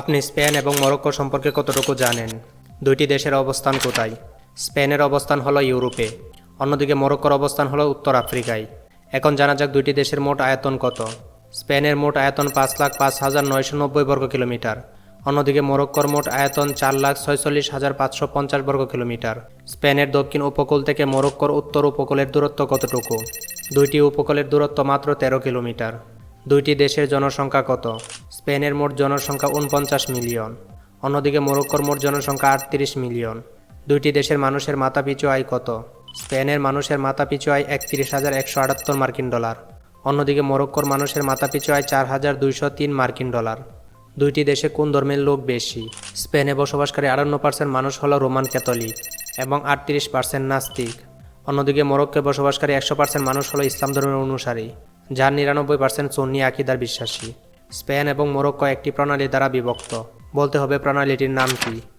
আপনি স্পেন এবং মরক্কো সম্পর্কে কতটুকু জানেন? দুইটি দেশের অবস্থান কোথায়? স্পেনের অবস্থান হলো ইউরোপে, অন্যদিকে মরক্কোর অবস্থান হলো উত্তর আফ্রিকায়। এখন জানা যাক দুইটি দেশের মোট আয়তন কত। স্পেনের মোট আয়তন পাঁচ লাখ পাঁচ হাজার নয়শো নব্বই বর্গ কিলোমিটার, অন্যদিকে মরক্কোর মোট আয়তন চার লাখ ছয়চল্লিশ হাজার পাঁচশো পঞ্চাশ বর্গ কিলোমিটার। স্পেনের দক্ষিণ উপকূল থেকে মরক্কোর উত্তর উপকূলের দূরত্ব কতটুকু? দুইটি উপকূলের দূরত্ব মাত্র তেরো কিলোমিটার। দুইটি দেশের জনসংখ্যা কত? স্পেনের মোট জনসংখ্যা উনপঞ্চাশ মিলিয়ন। অন্যদিকে মরক্কোর মোট জনসংখ্যা আটত্রিশ মিলিয়ন। দুইটি দেশের মানুষের মাথাপিছু আয় কত? স্পেনের মানুষের মাথাপিছু আয় একত্রিশ হাজার একশো আটাত্তর মার্কিন ডলার। অন্যদিকে মরক্কোর মানুষের মাথাপিছু আয় চার হাজার দুইশো তিন মার্কিন ডলার। দুইটি দেশে কোন ধর্মের লোক বেশি? স্পেনে বসবাসকারী আটান্ন পার্সেন্ট মানুষ হল রোমান ক্যাথলিক এবং আটত্রিশ পার্সেন্ট নাস্তিক। অন্যদিকে মরক্কোয় বসবাসকারী একশো পার্সেন্ট মানুষ হলো ইসলাম ধর্মের অনুসারী, যার নিরানব্বই পার্সেন্ট সন্নি আকিদার বিশ্বাসী। স্পেন এবং মরক্কো একটি প্রণালী দ্বারা বিভক্ত। বলতে হবে প্রণালীটির নাম কি?